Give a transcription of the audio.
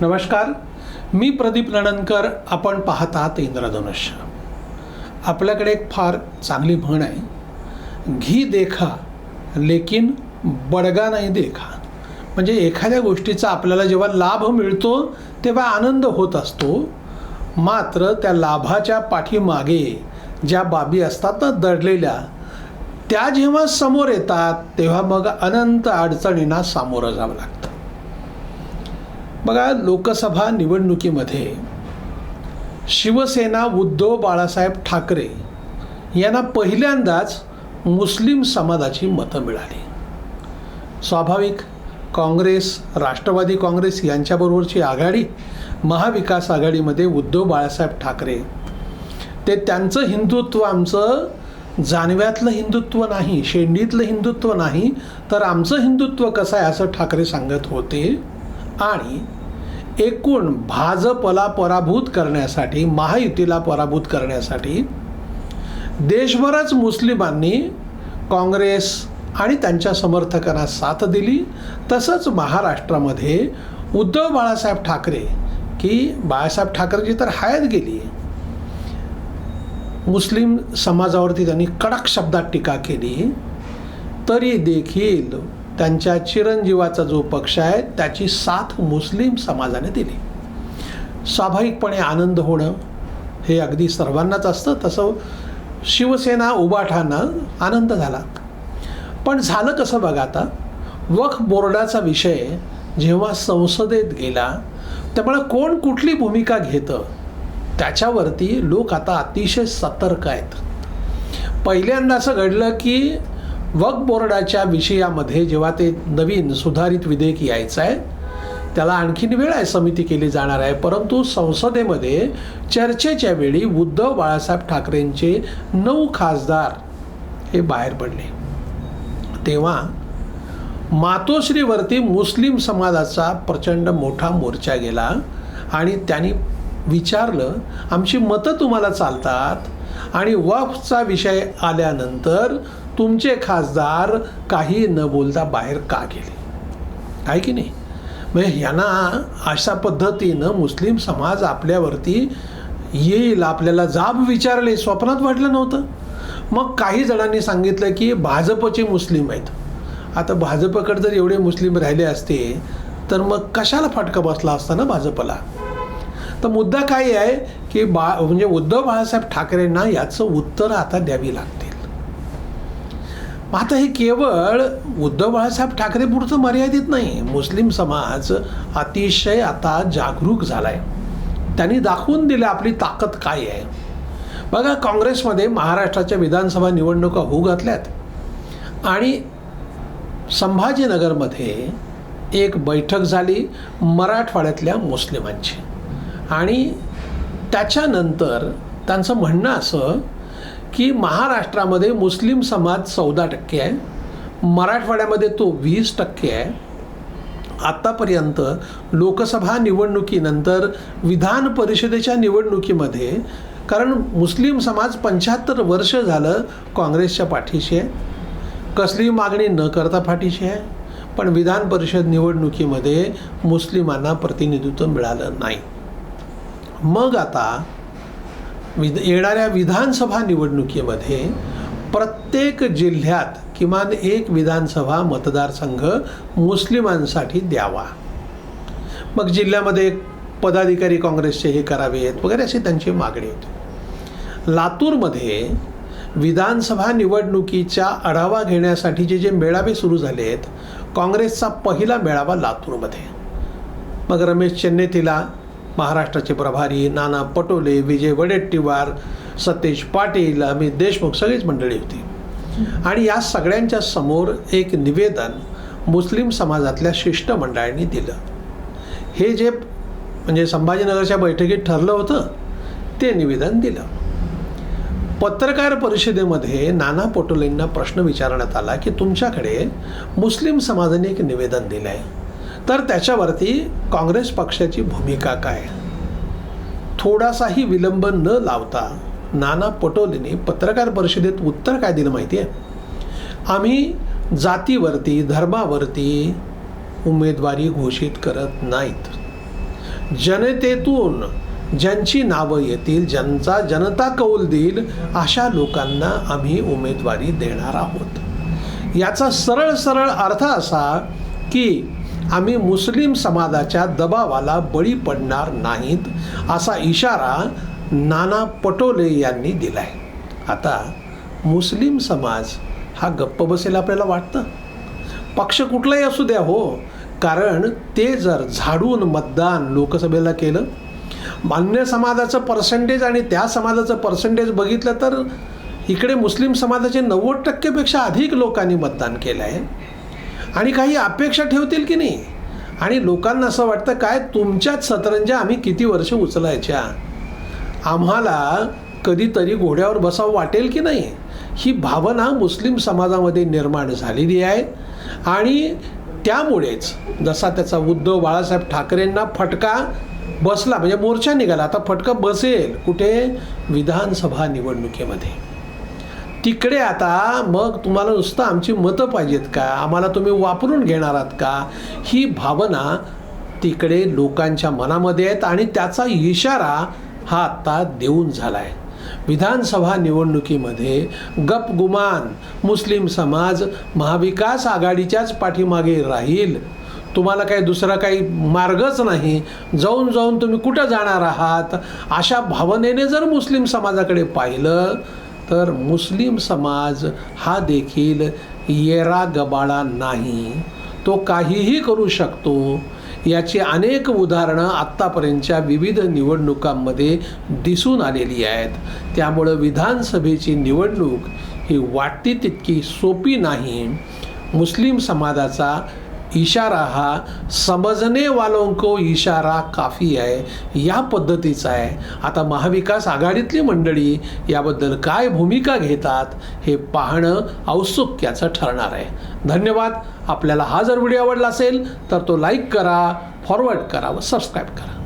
नमस्कार. मी प्रदीप नणनकर आपण पाहत आहात इंद्रधनुष्य आपल्याकडे एक फार चांगली म्हण आहे. घी देखा लेकिन बडगा नाही देखा. म्हणजे एखाद्या गोष्टीचा आपल्याला जेव्हा लाभ मिळतो तेव्हा आनंद होत असतो. मात्र त्या लाभाच्या पाठीमागे ज्या बाबी असतात ना दडलेल्या त्या जेव्हा समोर येतात तेव्हा मग अनंत अडचणींना सामोरं जावं लागतं. बघा लोकसभा निवडणुकीमध्ये शिवसेना उद्धव बाळासाहेब ठाकरे यांना पहिल्यांदाच मुस्लिम समाजाची मतं मिळाली. स्वाभाविक काँग्रेस राष्ट्रवादी काँग्रेस यांच्याबरोबरची आघाडी महाविकास आघाडीमध्ये उद्धव बाळासाहेब ठाकरे. ते त्यांचं हिंदुत्व आमचं जानव्यातलं हिंदुत्व नाही शेंडीतलं हिंदुत्व नाही तर आमचं हिंदुत्व कसं आहे असं ठाकरे सांगत होते? आणि एकूण भाजपला पराभूत करण्यासाठी महायुतीला पराभूत करण्यासाठी देशभरच मुस्लिमांनी काँग्रेस आणि त्यांच्या समर्थकांना साथ दिली. तसंच महाराष्ट्रामध्ये उद्धव बाळासाहेब ठाकरे की बाळासाहेब ठाकरेजी तर हयात गेली. मुस्लिम समाजावरती त्यांनी कडक शब्दात टीका केली. तरी देखील त्यांच्या चिरंजीवाचा जो पक्ष आहे त्याची साथ मुस्लिम समाजाने दिली. स्वाभाविकपणे आनंद होणं हे अगदी सर्वांनाच असतं. तसं शिवसेना उबाठांना आनंद झाला. पण झालं कसं बघा आता? वक्फ बोर्डाचा विषय जेव्हा संसदेत गेला त्यामुळे कोण कुठली भूमिका घेतं त्याच्यावरती लोक आता अतिशय सतर्क आहेत. पहिल्यांदा असं घडलं की वक्फ बोर्डाच्या विषयामध्ये जेव्हा ते नवीन सुधारित विधेयक यायचं आहे त्याला आणखीन वेळ आहे समिती केली जाणार आहे. परंतु संसदेमध्ये चर्चेच्या वेळी उद्धव बाळासाहेब ठाकरेंचे नऊ खासदार हे बाहेर पडले. तेव्हा मातोश्रीवरती मुस्लिम समाजाचा प्रचंड मोठा मोर्चा गेला आणि त्यांनी विचारलं आमची मतं तुम्हाला चालतात? आणि वफचा विषय आल्यानंतर तुमचे खासदार काही न बोलता बाहेर का गेले? आहे की नाही? म्हणजे यांना अशा पद्धतीनं मुस्लिम समाज आपल्यावरती येईल आपल्याला जाब विचारले स्वप्नात वाटलं नव्हतं. मग काही जणांनी सांगितलं की भाजपचे मुस्लिम आहेत. आता भाजपकडे जर एवढे मुस्लिम राहिले असते तर मग कशाला फटका बसला असता ना भाजपला? तर मुद्दा काय आहे की बा म्हणजे उद्धव बाळासाहेब ठाकरेंना याचं उत्तर आता द्यावी लागते. आता हे केवळ उद्धव बाळासाहेब ठाकरे पुढचं मर्यादित नाही. मुस्लिम समाज अतिशय आता जागरूक झाला आहे त्यांनी दाखवून दिलं आपली ताकद काय आहे. बघा काँग्रेसमध्ये महाराष्ट्राच्या विधानसभा निवडणुका होऊ घातल्यात. आणि संभाजीनगरमध्ये एक बैठक झाली मराठवाड्यातल्या मुस्लिमांची. आणि त्याच्यानंतर त्यांचं म्हणणं असं की महाराष्ट्रामध्ये मुस्लिम समाज चौदा टक्के आहे. मराठवाड्यामध्ये तो वीस टक्के आहे. आत्तापर्यंत लोकसभा निवडणुकीनंतर विधान परिषदेच्या निवडणुकीमध्ये कारण मुस्लिम समाज पंच्याहत्तर वर्ष झालं काँग्रेसच्या पाठीशी आहे. कसली मागणी न करता पाठीशी आहे. पण विधान परिषद निवडणुकीमध्ये मुस्लिमांना प्रतिनिधित्व मिळालं नाही. मग आता विध येणाऱ्या विधानसभा निवडणुकीमध्ये प्रत्येक जिल्ह्यात किमान एक विधानसभा मतदारसंघ मुस्लिमांसाठी द्यावा. मग जिल्ह्यामध्ये पदाधिकारी काँग्रेसचे हे करावेत वगैरे अशी त्यांची मागणी होती. लातूरमध्ये विधानसभा निवडणुकीच्या आढावा घेण्यासाठीचे जे मेळावे सुरू झाले आहेत काँग्रेसचा पहिला मेळावा लातूरमध्ये. मग रमेश चेन्नेतीला महाराष्ट्राचे प्रभारी नाना पटोले विजय वडेट्टीवार सतेज पाटील अमित देशमुख सगळीच मंडळी होती. आणि या सगळ्यांच्या समोर एक निवेदन मुस्लिम समाजातल्या शिष्टमंडळांनी दिलं. हे जे म्हणजे संभाजीनगरच्या बैठकीत ठरलं होतं ते निवेदन दिलं. पत्रकार परिषदेमध्ये नाना पटोलेंना प्रश्न विचारण्यात आला की तुमच्याकडे मुस्लिम समाजाने एक निवेदन दिलं आहे तर त्याच्यावरती काँग्रेस पक्षाची भूमिका काय? थोडासाही विलंब न लावता नाना पटोलेने पत्रकार परिषदेत उत्तर काय दिलं माहिती आहे आम्ही जातीवरती धर्मावरती उमेदवारी घोषित करत नाहीत. जनतेतून ज्यांची नावं येतील ज्यांचा जनता कौल देईल अशा लोकांना आम्ही उमेदवारी देणार आहोत. याचा सरळ सरळ अर्थ असा की आम्ही मुस्लिम समाजाच्या दबावाला बळी पडणार नाहीत असा इशारा नाना पटोले यांनी दिलाय. आता मुस्लिम समाज हा गप्प बसेल आपल्याला वाटतं? पक्ष कुठलाही असू द्या हो कारण ते जर झाडून मतदान लोकसभेला केलं मान्य समाजाचं पर्सेंटेज आणि त्या समाजाचं पर्सेंटेज बघितलं तर इकडे मुस्लिम समाजाचे नव्वद टक्केपेक्षा अधिक लोकांनी मतदान केलं आहे आणि काही अपेक्षा ठेवतील की नाही? आणि लोकांना असं वाटतं काय तुमच्याच सतरंजा आम्ही किती वर्ष उचलायच्या? आम्हाला कधीतरी घोड्यावर बसावं वाटेल की नाही? ही भावना मुस्लिम समाजामध्ये निर्माण झालेली आहे. आणि त्यामुळेच जसा त्याचा उद्धव बाळासाहेब ठाकरेंना फटका बसला म्हणजे मोर्चा निघाला आता फटका बसेल कुठे? विधानसभा निवडणुकीमध्ये. तिकडे आता मग तुम्हाला नुसतं आमची मतं पाहिजेत का? आम्हाला तुम्ही वापरून घेणार आहात का? ही भावना तिकडे लोकांच्या मनामध्ये आहेत आणि त्याचा इशारा हा आत्ता देऊन झाला आहे विधानसभा निवडणुकीमध्ये गपगुमान मुस्लिम समाज महाविकास आघाडीच्याच पाठीमागे राहील. तुम्हाला काही दुसरा काही मार्गच नाही. जाऊन जाऊन तुम्ही कुठं जाणार आहात? अशा भावनेने जर मुस्लिम समाजाकडे पाहिलं तर मुस्लिम समाज हा देखील येरा गबाळा नाही. तो काहीही करू शकतो. याची अनेक उदाहरणं आत्तापर्यंतच्या विविध निवडणुकांमध्ये दिसून आलेली आहेत. त्यामुळं विधानसभेची निवडणूक ही वाटती तितकी सोपी नाही. मुस्लिम समाजाचा इशारा हा समजने वालों को इशारा काफी आहे. या पद्धतीचा आहे. आता महाविकास आघाडीतली मंडळी याबद्दल काय भूमिका घेतात हे पाहणं औत्सुक्याचं ठरणार आहे. धन्यवाद. आपल्याला हा जर व्हिडिओ आवडला असेल तर तो लाईक करा फॉरवर्ड करा व सबस्क्राईब करा.